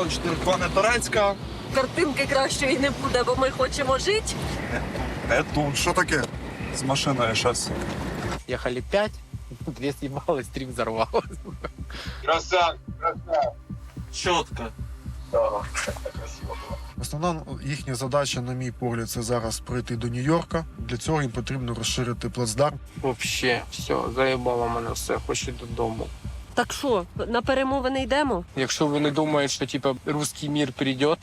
дрон 4 кони турецька. Картинки кращої не буде, бо ми хочемо жити. Е, тут що таке? З машиною щось. Ехали пять, две съебалось, три взорвалось. Чітко. Основна їхня задача, на мій погляд, це зараз прийти до Нью-Йорка. Для цього їм потрібно розширити плацдарм. Вообще, все, заїбало мене все, хочу додому. Так що, на перемовини йдемо? Якщо вони думають, що типа руський мір прийде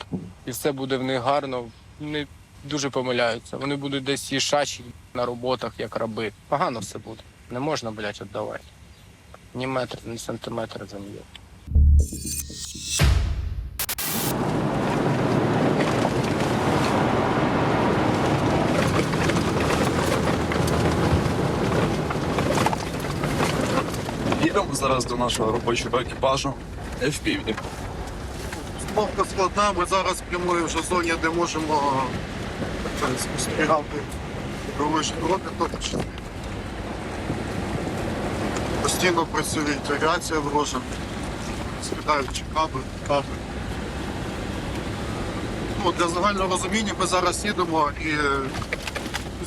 і все буде в них гарно, вони дуже помиляються. Вони будуть десь їшачі на роботах, як раби. Погано все буде. Не можна, блядь, віддавати. Ні метр, ні сантиметр землі. Їдемо зараз до нашого робочого екіпажу. В півдні. Мовка складна, ми зараз прямуємо вже в зоні, де можемо е, спостерігати ворожі дроти. Тобто постійно працюють авіація ворожа, скидають каби, каби. Ну, для загального розуміння ми зараз їдемо і е,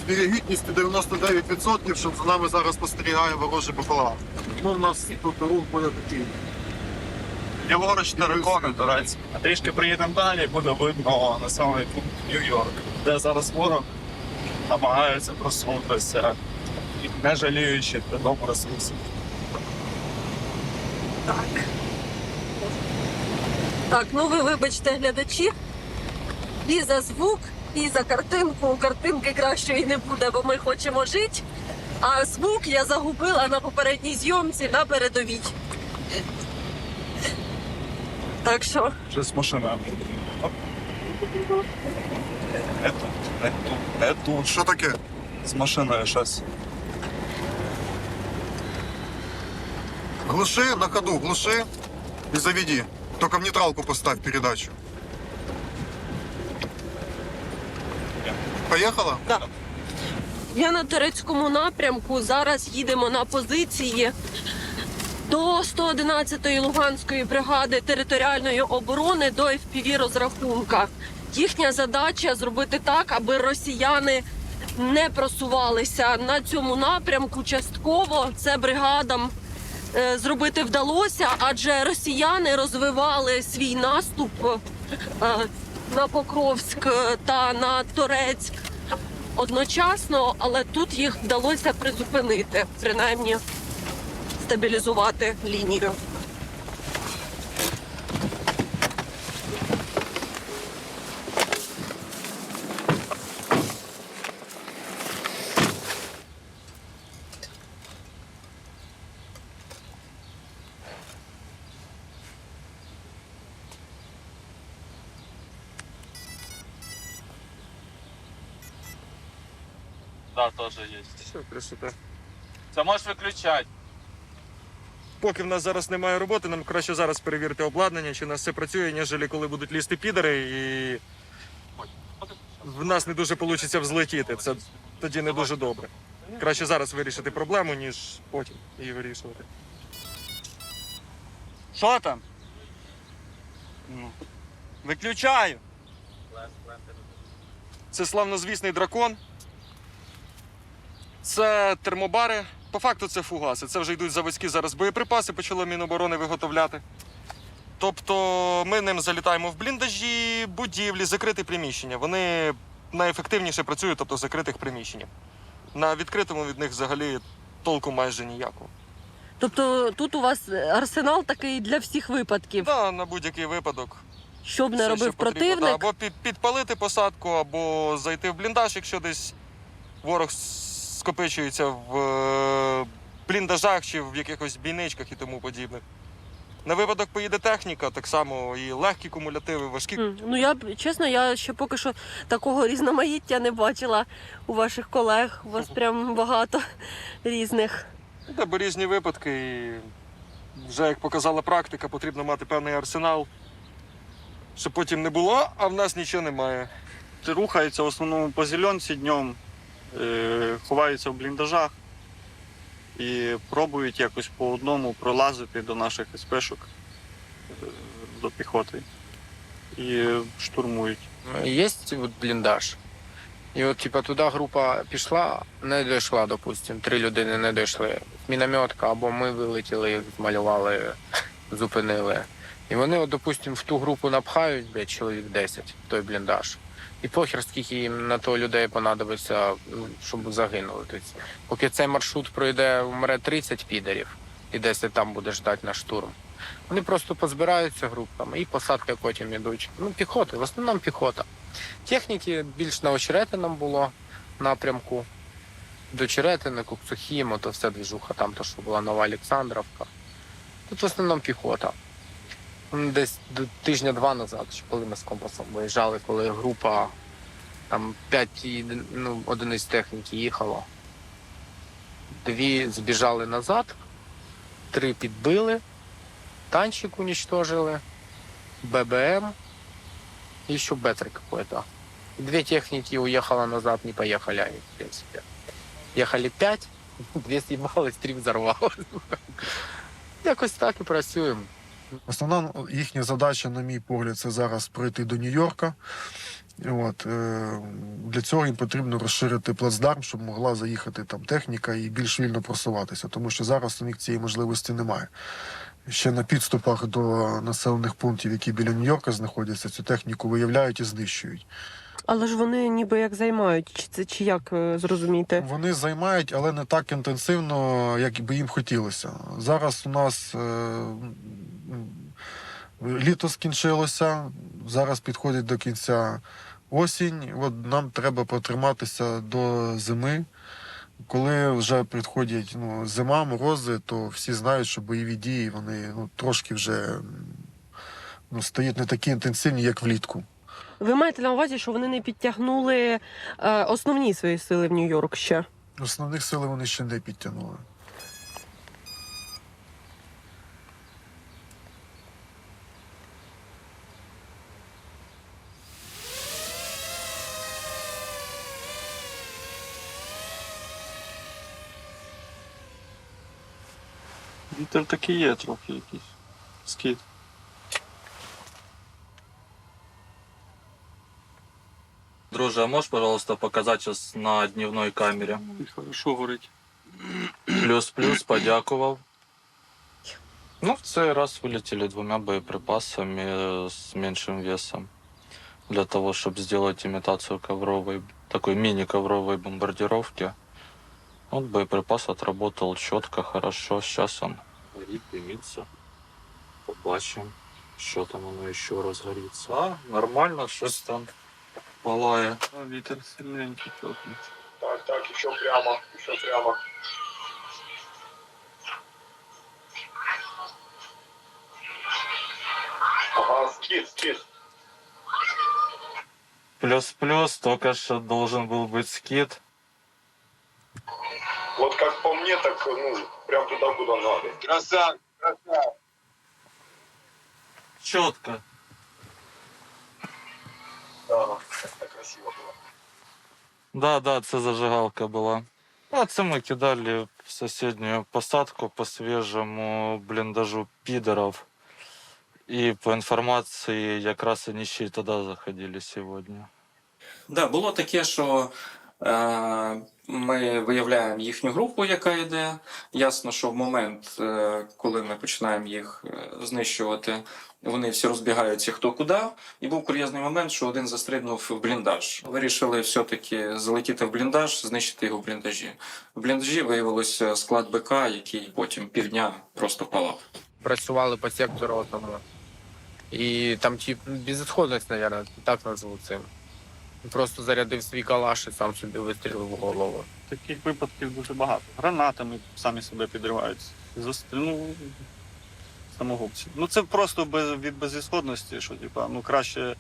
з вірогідністю 99%, що за нами зараз спостерігає ворожий БПЛА. Ну, у нас тут рух буде такий. Ліворуч 4 кони турецька. А трішки приїдемо далі, буде видно населений пункт Нью-Йорк, де зараз ворог намагається просунутися, не жаліючи додому ресурсів. Так. Так, ну ви вибачте, глядачі. І за звук, і за картинку. Картинки кращої не буде, бо ми хочемо жити. А звук я загубила на попередній зйомці на передовій. Так що Щось машина. Оп. Е тут, е тут, е тут. Що таке? З машиною щось. Глуши на ходу, глуши и заведи. Только в нейтралку поставь передачу. Поехала? Я на турецькому напрямку. Зараз їдемо на позиції до 111-ї Луганської бригади територіальної оборони до FPV розрахунка. Їхня задача зробити так, аби росіяни не просувалися на цьому напрямку. Частково це бригадам е, зробити вдалося, адже росіяни розвивали свій наступ е, на Покровськ е, та на Торецьк одночасно, але тут їх вдалося призупинити, принаймні стабілізувати лінію. Да, тоже есть. Все, красота. Це можеш виключати. Поки в нас зараз немає роботи, нам краще зараз перевірити обладнання, чи у нас все працює, ніж коли будуть лізти підери і в нас не дуже вийде взлетіти. Це тоді не дуже добре. Краще зараз вирішити проблему, ніж потім її вирішувати. Що там? Ну, Виключаю. Це славнозвісний дракон. Це термобари. По факту це фугаси. Це вже йдуть заводські зараз боєприпаси, почало Міноборони виготовляти. Тобто ми ним залітаємо в бліндажі, будівлі, закриті приміщення. Вони найефективніше працюють, тобто в закритих приміщеннях. На відкритому від них взагалі толку майже ніякого. Тобто тут у вас арсенал такий для всіх випадків, Да, на будь-який випадок. щоб не Все, робив що потрібно, противник. да, або підпалити посадку, або зайти в бліндаж, якщо десь ворог скопичується в е, бліндажах чи в якихось бійничках і тому подібне. На випадок поїде техніка, так само і легкі кумулятиви, важкі. М, Ну я чесно, я ще поки що такого різноманіття не бачила у ваших колег. У вас прям багато різних. Та бо різні випадки. І вже як показала практика, потрібно мати певний арсенал, щоб потім не було, а в нас нічого немає. Рухаються в основному по зеленці днем, ховаються в бліндажах і пробують якось по одному пролазити до наших СПшок, е, до піхоти. і штурмують. Є от бліндаж. І от, типа, туди група пішла, не дійшла, допустим, три людини не дійшли. Мінометка, або ми вилетіли, змалювали, зупинили. І вони, от, допустим, в ту групу напхають, блядь, чоловік 10, в той бліндаж. І похер, скільки їм на то людей понадобиться, ну, щоб загинули. Тобто, поки цей маршрут пройде, умре 30 підерів, і 10 там буде ждати на штурм. Вони просто позбираються групами і посадки потім ідуть. Ну, піхоти, в основному піхота. Техніки більш на Очеретином було напрямку. До Черетини, Куксухімо, то все двіжуха, там то, що була Нова Олександровка. Тут в основному піхота. М, Десь тижня-два назад, коли ми з компасом виїжджали, коли група там 5 ну, одиниць техніки їхало. Дві збіжали назад, три підбили, танчик уничтожили, ББМ и еще Бетер какой-то. Две техники уехало назад, не поехали они, в принципе. Ехали пять, две съебалось, три взорвалось. Якось так і працюємо. Основна їхня задача, на мій погляд, це зараз прийти до Нью-Йорка. От, е, для цього їм потрібно розширити плацдарм, щоб могла заїхати там техніка і більш вільно просуватися, тому що зараз у них цієї можливості немає. Ще на підступах до населених пунктів, які біля Нью-Йорка знаходяться, цю техніку виявляють і знищують. Але ж вони ніби як займають, чи це чи як е, зрозуміти? Вони займають, але не так інтенсивно, як би їм хотілося. Зараз у нас е, літо скінчилося, зараз підходить до кінця осінь. От нам треба протриматися до зими. Коли вже підходять ну, зима, морози, то всі знають, що бойові дії вони ну, трошки вже ну, стають не такі інтенсивні, як влітку. Ви маєте на увазі, що вони не підтягнули е, основні свої сили в Нью-Йорк ще? Основних сил вони ще не підтягнули. Вітер такий є трохи якийсь. Скид. Друже, а можешь, пожалуйста, показать сейчас на дневной камере? Хорошо горить. Плюс-плюс, подякував. Ну, в цей раз вилетіли двома боєприпасами э, з меншим весом. Для того, щоб зробити імітацію ковровой, такой мини-ковровой бомбардировки. Вот боеприпас отработал четко, хорошо. Сейчас он горит, дымится. Побачим, що там воно еще розгорится. А, нормально, щось там палає. А вітер сильненький трохи. Так, так, і що прямо, і що прямо. Ага, скид, скид. Плюс-плюс, только что должен был быть скид. Вот как по мне, так ну, прям туда, куда надо. Красавчик, красавчик. Четко. Так красиво было. Да, да, це зажигалка була. А це ми кидали в сусідню посадку по свіжому бліндажу підерів. І по інформації, якраз вони ще й туди заходили сьогодні. Да, було таке, що е, ми виявляємо їхню групу, яка йде. Ясно, що в момент, е, коли ми починаємо їх е, знищувати, вони всі розбігаються хто куди. І був кур'йозний момент, що один застрибнув в бліндаж. Вирішили все-таки залетіти в бліндаж, знищити його в бліндажі. В бліндажі виявилося склад БК, який потім півдня просто палав. Працювали по сектору одному. І там тип безісходність, мабуть, так назву цим. Просто зарядив свій калаш і сам собі вистрілив в голову. Таких випадків дуже багато. Гранатами самі себе підривають. Зас- Ну, самогубці. Ну це просто без, від безісходності, що типа, ну краще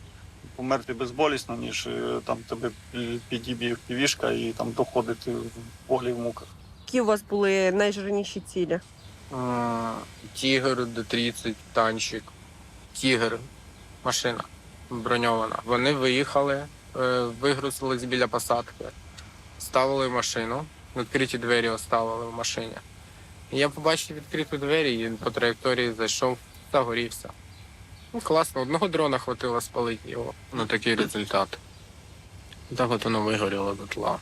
померти безболісно, ніж е, там тебе підіб'є півішка і там доходити в болі в муках. Які у вас були найжирніші цілі? М, Тігр Д-30, танчик, Тігр, машина броньована. Вони виїхали, е, вигрузились біля посадки, ставили машину, відкриті двері оставили в машині. Я побачив відкриті двері і по траєкторії зайшов, загорівся. Ну, класно, одного дрона хватило спалити його. Ну такий результат. Так от воно вигоріло дотла.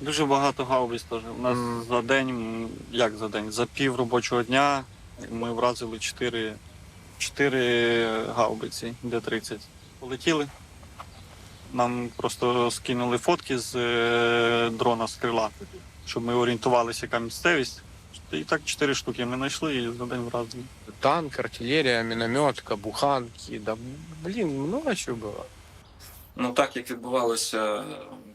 Дуже багато гаубиць теж. У нас Мгм. за день, як за день, за пів робочого дня ми вразили 4, 4 гаубиці Д-30. Полетіли. Нам просто скинули фотки з е, дрона з крила, щоб ми орієнтувалися, яка місцевість. І так 4 штуки ми знайшли і за день вразили. Танк, артилерія, мінометка, буханки. Да, блін, много чого було. Ну так як відбувалося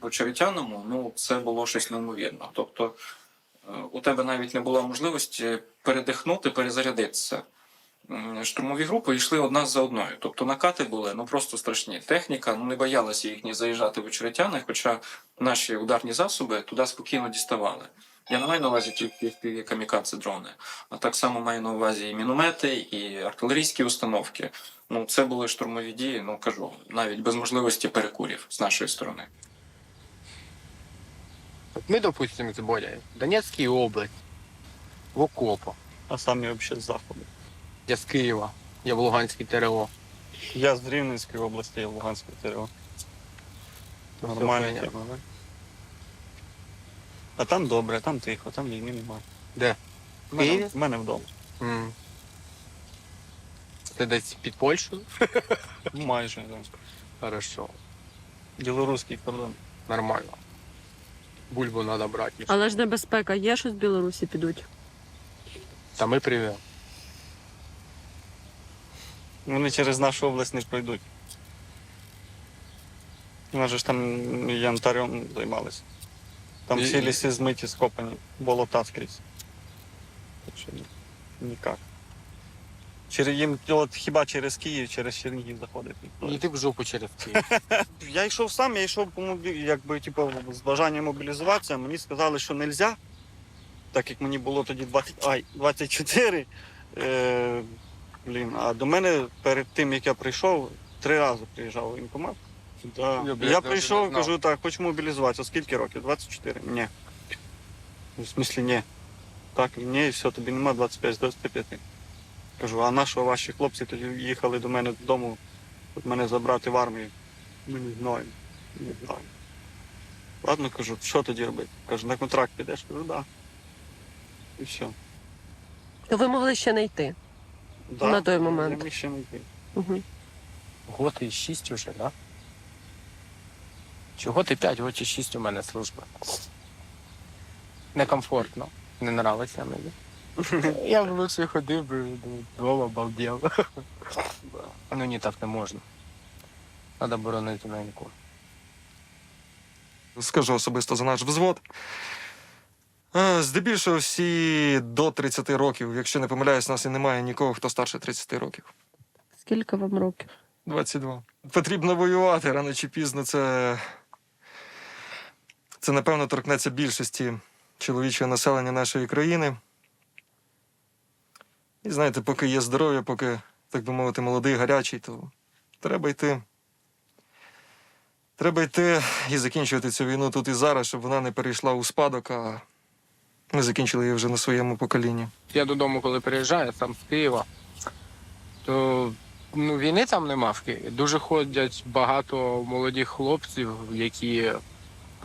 в Очеретяному, ну це було щось неймовірно. Тобто е, у тебе навіть не було можливості передихнути, перезарядитися. Штурмові групи йшли одна за одною. Тобто накати були ну просто страшні. Техніка ну не боялася їхні заїжджати в Очеретяни, хоча наші ударні засоби туди спокійно діставали. Я не маю на увазі тільки камікадзе дрони, а так само маю на увазі і міномети, і артилерійські установки. Ну, це були штурмові дії, ну кажу, навіть без можливості перекурів з нашої сторони. От ми, допустимо, з Боря, в Донецькій області, в окопах. А самі взагалі з заходу. Я з Києва, я в Луганській ТРО. Я з Рівненської області, я в Луганській ТРО. Нормально. А там добре, там тихо, там війни немає. Де? В мене, Києві? в мене вдома. М. Це десь під Польщею? Ну, Майже. Да. Хорошо, Білоруський кордон. нормально. Бульбу треба брати. Але ж небезпека є, що з Білорусі підуть. Та ми привели. Вони через нашу область не пройдуть. У нас же ж там янтарем займалися. Там всі ліси змиті, скопані, болота скрізь. Так що ні- ніяк. Через їм, от хіба через Київ, через Чернігів заходить. ніхто. Іди в жопу через Київ. Я йшов сам, я йшов якби, типу, з бажанням мобілізуватися. Мені сказали, що не можна, так як мені було тоді 20... Ай, 24. Е... Блін, а до мене перед тим, як я прийшов, три рази приїжджав воєнкомат. Да. Я, блядь, Я прийшов, знав. кажу, так, хочу мобілізуватися. Скільки років? 24? Ні. В смислі, ні. Так, ні, і все, тобі нема 25-25. Кажу, а на що ваші хлопці тоді їхали до мене додому, от мене забрати в армію? Ми не знаємо. Не знаю. Ладно, кажу, що тоді робити? Кажу, на контракт підеш? Кажу, так. Да. І все. То ви могли ще не йти. Да. На той момент. Я міг ще не йти. Угу. Год і 6 уже, да? Чого ти 5, год і 6 у мене служба. Некомфортно. Не нравиться мені. Я б лучше ходив би вдома, балдів. Ну ні, так не можна. Треба боронити неньку. скажу особисто за наш взвод. Е, Здебільшого всі до 30 років, якщо не помиляюсь, у нас і немає нікого, хто старше 30 років. Скільки вам років? 22. Потрібно воювати рано чи пізно. Це, це напевно торкнеться більшості чоловічого населення нашої країни. І знаєте, поки є здоров'я, поки, так би мовити, молодий, гарячий, то треба йти. Треба йти і закінчувати цю війну тут і зараз, щоб вона не перейшла у спадок, а ми закінчили її вже на своєму поколінні. Я додому, коли приїжджаю, сам з Києва, то ну, війни там нема в Києві. Дуже ходять багато молодих хлопців, які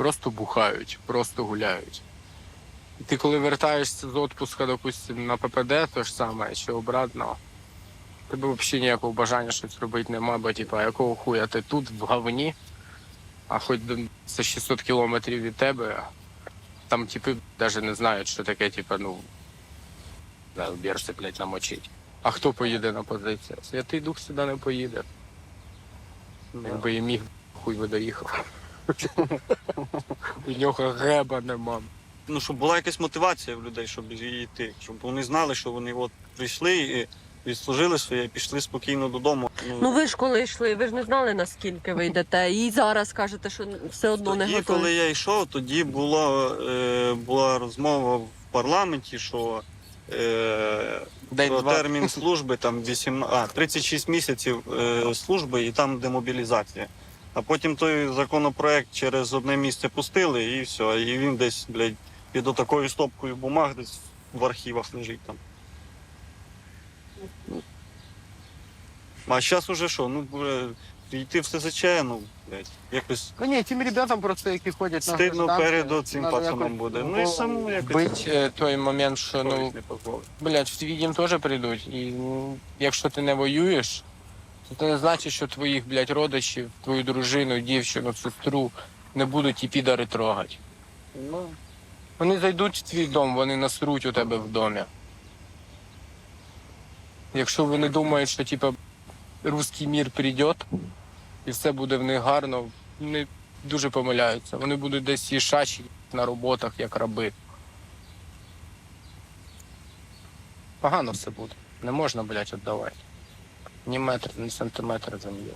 просто бухають, просто гуляють. І ти коли вертаєшся з відпуска, допустим, на ППД, то ж саме, чи обратно, тебе взагалі ніякого бажання щось робити нема, бо типа, якого хуя ти тут, в говні, а хоч це 600 кілометрів від тебе, там типи навіть не знають, що таке, типа, ну, да, берси, блядь, намочить. А хто поїде на позицію? Святий Дух сюди не поїде. Якби і міг, хуй би доїхав. У нього греба нема. Ну, щоб була якась мотивація в людей, щоб йти. Щоб вони знали, що вони от прийшли і відслужили своє і пішли спокійно додому. Ну ви ж коли йшли, ви ж не знали наскільки ви йдете. І зараз кажете, що все одно не тоді, готові. коли я йшов, тоді було, е, була розмова в парламенті, що е, про термін служби там 8, а, 36 місяців е, служби і там демобілізація. А потім той законопроект через одне місце пустили і все. І він десь, блядь, під отакою стопкою бумаг десь в архівах лежить там. А зараз уже що? Ну, йти в СЗЧ, ну, блядь, якось Ну ні, тим ребятам просто, які ходять на стидно перед цим надо пацаном якось буде. Ну і самому якось. Бить е, той момент, що ну, не блядь, в твій дім теж прийдуть. І ну, якщо ти не воюєш, це не значить, що твоїх, блядь, родичів, твою дружину, дівчину, сестру не будуть ті підари трогати. Ну, Вони зайдуть в твій дом, вони насруть у тебе в домі. Якщо вони думають, що типа русський мір прийде і все буде в них гарно, вони дуже помиляються. Вони будуть десь їшачі на роботах, як раби. Погано все буде. Не можна, блядь, віддавати. Ні метр, ні сантиметр землі.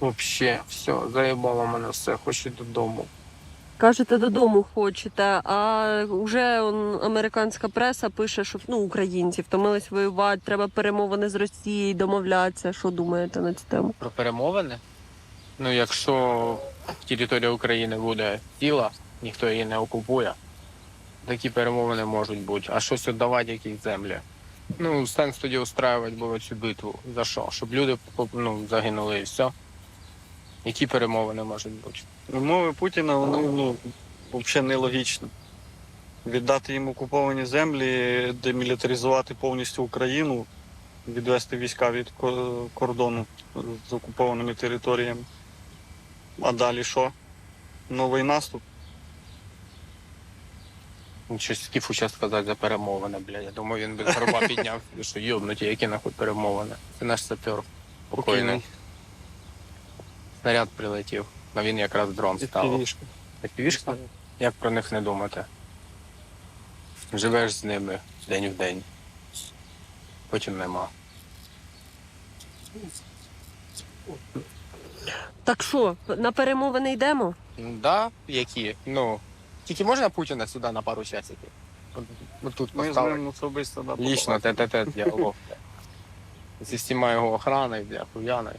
Вообще, все, заїбало мене все, хочу додому. Кажете, додому хочете, а вже он, американська преса пише, що ну, українці втомились воювати, треба перемовини з Росією, домовлятися. Що думаєте на цю тему? Про перемовини? Ну, якщо територія України буде ціла, ніхто її не окупує, такі перемовини можуть бути. А щось віддавати, якісь землі. Ну, сенс тоді устраювати було цю битву. За що? Щоб люди ну, загинули і все. Які перемовини можуть бути? Умови Путіна, вони ну, взагалі нелогічні. Віддати їм окуповані землі, демілітаризувати повністю Україну, відвести війська від кордону з окупованими територіями. А далі що? Новий наступ. Ну, Щось скіфу зараз сказати за перемовини, блядь. Я думаю, він без гроба підняв, що йобнуті, які нахуй перемовини. Це наш сапер. Покойний. Покійний. Снаряд прилетів, а він якраз дрон ставив. Півішка. Півішка? Як про них не думати? Живеш з ними день в день. Потім нема. Так що, на перемовини йдемо? Да, які? Ну. Тільки можна Путіна сюди на пару часиків? От- тут Ми з поставити. ним особисто да, Лічно, побачили. те-те-те діалог. Зі всіма його охраною, бля, хуяною.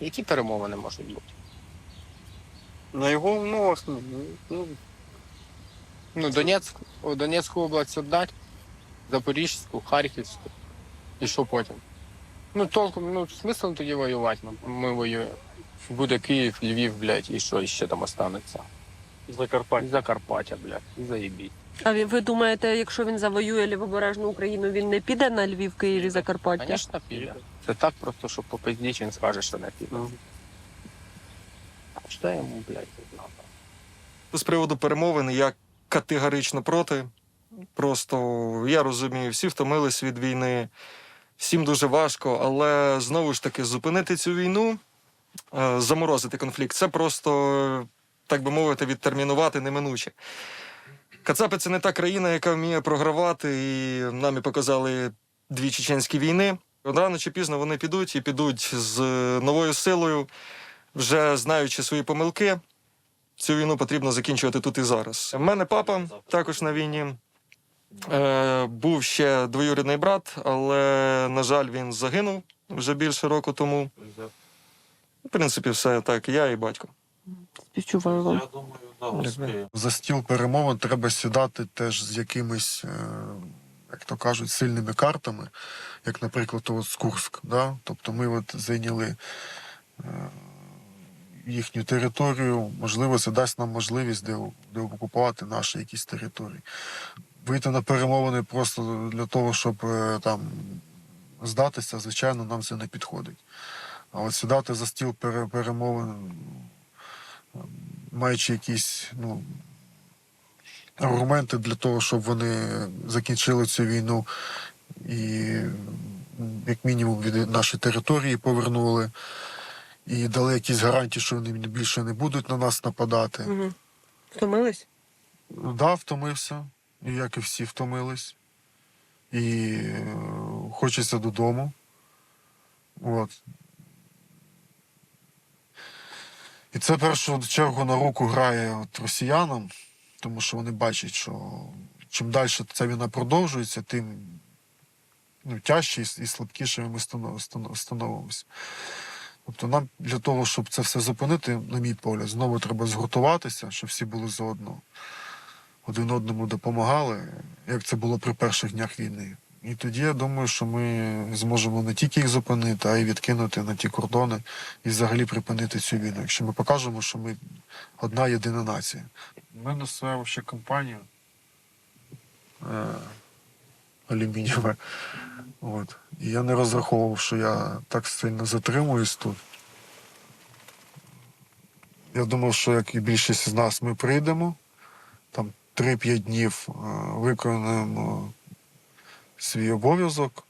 Які перемовини можуть бути? На його умовах, ну, ну, Ну, Донецьк, о, Донецьку область віддати, Запорізьку, Харківську. І що потім? Ну, толком, ну, смисл тоді воювати. Ми, ми воюємо. Буде Київ, Львів, блядь, і що ще там останеться? Закарпаття. Закарпаття, блядь, і заїбіть. А ви- ви думаєте, якщо він завоює лівобережну Україну, він не піде на Львів, Київ і Закарпаття? Звісно, піде. Це так просто, що попиздіть, він скаже, що не піде. Ну. Що йому, блядь, надо? З приводу перемовин я категорично проти. Просто я розумію, всі втомились від війни, всім дуже важко, але знову ж таки зупинити цю війну, заморозити конфлікт це просто, так би мовити, відтермінувати неминуче. Кацапи це не та країна, яка вміє програвати, і нам і показали дві чеченські війни. Рано чи пізно вони підуть і підуть з новою силою, вже знаючи свої помилки. Цю війну потрібно закінчувати тут і зараз. У мене папа також на війні. Е, був ще двоюрідний брат, але, на жаль, він загинув вже більше року тому. В принципі, все так, я і батько. Співчуваю вам. Я думаю, да. За стіл перемовин треба сідати теж з якимись, е, як то кажуть, сильними картами, як, наприклад, от з Курськ. Да? Тобто ми от зайняли е, їхню територію, можливо, це дасть нам можливість де, де окупувати наші якісь території. Вийти на перемовини просто для того, щоб е, там здатися, звичайно, нам це не підходить. А от сідати за стіл пере- перемовин, маючи якісь ну, аргументи для того, щоб вони закінчили цю війну і, як мінімум, від нашої території повернули, і дали якісь гарантії, що вони більше не будуть на нас нападати. Угу. Втомились? Ну, да, втомився, і як і всі втомились. І е, хочеться додому. От. І це в першу чергу на руку грає от росіянам, тому що вони бачать, що чим далі ця війна продовжується, тим ну, тяжче і, слабкішими ми станов- станов- становимося. Тобто нам для того, щоб це все зупинити, на мій погляд, знову треба згуртуватися, щоб всі були заодно. Один одному допомагали, як це було при перших днях війни. І тоді я думаю, що ми зможемо не тільки їх зупинити, а й відкинути на ті кордони і взагалі припинити цю війну. Якщо ми покажемо, що ми одна єдина нація. Мене своя ще компанія е, алюмінієва. От. І я не розраховував, що я так сильно затримуюсь тут. Я думав, що як і більшість з нас ми прийдемо, там 3-5 днів е, виконаємо свій обов'язок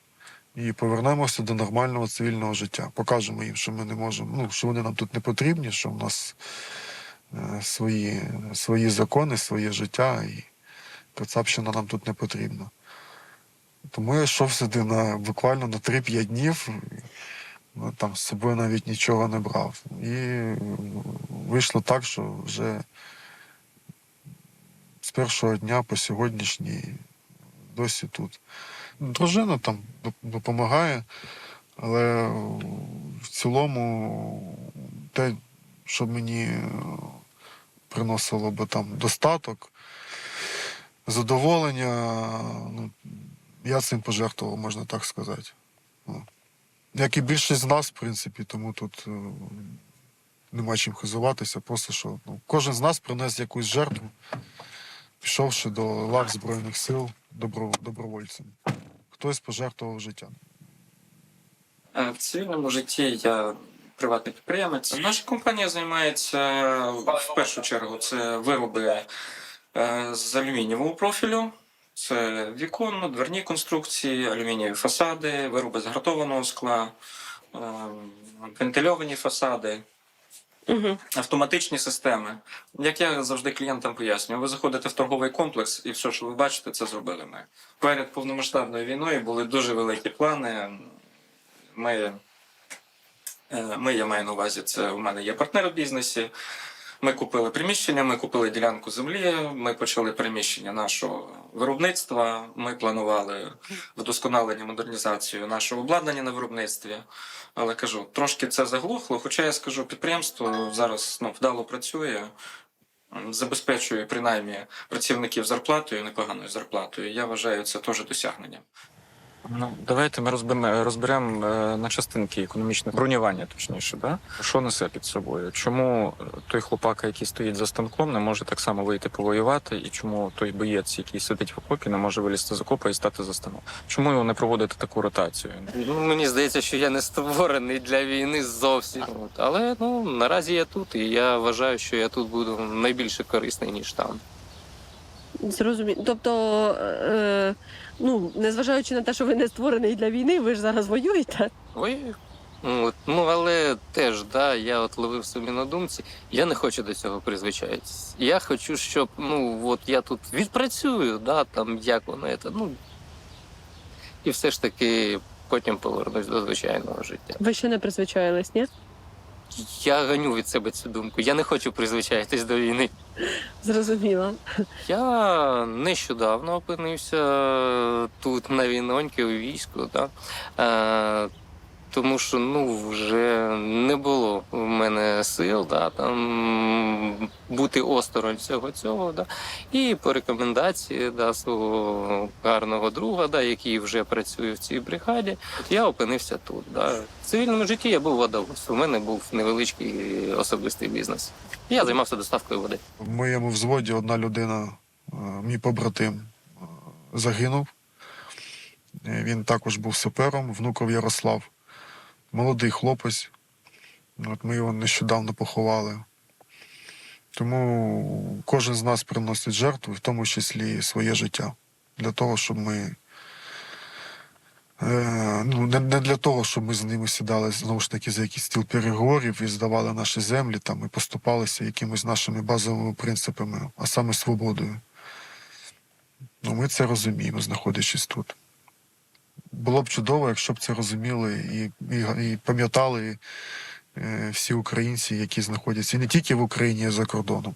і повернемося до нормального цивільного життя. Покажемо їм, що ми не можемо, ну, що вони нам тут не потрібні, що в нас е, свої, свої закони, своє життя, і Кацапщина нам тут не потрібна. Тому я йшов сюди на буквально на 3-5 днів. Ну, там з собою навіть нічого не брав. І вийшло так, що вже з першого дня по сьогоднішній досі тут. Дружина там допомагає, але в цілому те, що мені е, приносило би там достаток, задоволення, ну, я цим пожертвував, можна так сказати. Ну, Як і більшість з нас, в принципі, тому тут е, нема чим хизуватися. Просто що ну, кожен з нас принес якусь жертву, пішовши до лав Збройних сил добро, добровольцем. Хтось пожертвував життям. Е, В цивільному житті я приватний підприємець. Наша компанія займається в першу чергу це вироби е, з алюмінієвого профілю. Це віконно, дверні конструкції, алюмінієві фасади, вироби з гратованого скла, е, вентильовані фасади, Угу. автоматичні системи. Як я завжди клієнтам пояснюю, ви заходите в торговий комплекс і все, що ви бачите, це зробили ми. Перед повномасштабною війною були дуже великі плани. Ми, е, ми, я маю на увазі, це у мене є партнер в бізнесі. Ми купили приміщення, ми купили ділянку землі, ми почали приміщення нашого виробництва. Ми планували вдосконалення, модернізацію нашого обладнання на виробництві. Але кажу, трошки це заглохло. Хоча я скажу, підприємство зараз ну, вдало працює, забезпечує принаймні працівників зарплатою, непоганою зарплатою. Я вважаю це теж досягненням. Ну, давайте ми розберемо, розберемо е, на частинки економічне бронювання, точніше, да? що несе під собою. Чому е, той хлопака, який стоїть за станком, не може так само вийти повоювати, і чому той боєць, який сидить в окопі, не може вилізти з окопа і стати за станок? Чому його не проводити таку ротацію? Ну, мені здається, що я не створений для війни зовсім. От. Але ну наразі я тут, і я вважаю, що я тут буду найбільше корисний, ніж там. Зрозуміло. Тобто, е, ну, незважаючи на те, що ви не створений для війни, ви ж зараз воюєте. Ой. От. Ну, але теж, да, я от ловив собі на думці, я не хочу до цього призвичаїтися. Я хочу, щоб ну, от я тут відпрацюю, да, там, як воно це, ну, і все ж таки потім повернусь до звичайного життя. Ви ще не призвичаїлись, ні? Я ганю від себе цю думку. Я не хочу призвичаїтись до війни. Зрозуміла. Я нещодавно опинився тут на війноньки у війську, да? Тому що ну, вже не було в мене сил да, там, бути осторонь всього цього. Да? І по рекомендації да, свого гарного друга, да, який вже працює в цій бригаді, я опинився тут. Да. В цивільному житті я був водовоз. У мене був невеличкий особистий бізнес. Я займався доставкою води. В моєму взводі одна людина, е, мій побратим, е, загинув. Е, Він також був сапером, внуков Ярослав. Молодий хлопець. От ми його нещодавно поховали. Тому кожен з нас приносить жертву, в тому числі своє життя. Для того, щоб ми. Е, ну, не, для того, щоб ми з ними сідали знову ж таки за якийсь стіл переговорів і здавали наші землі там і поступалися якимись нашими базовими принципами, а саме свободою. Ну, ми це розуміємо, знаходячись тут. Було б чудово, якщо б це розуміли і, і, і пам'ятали е, всі українці, які знаходяться і не тільки в Україні, а за кордоном.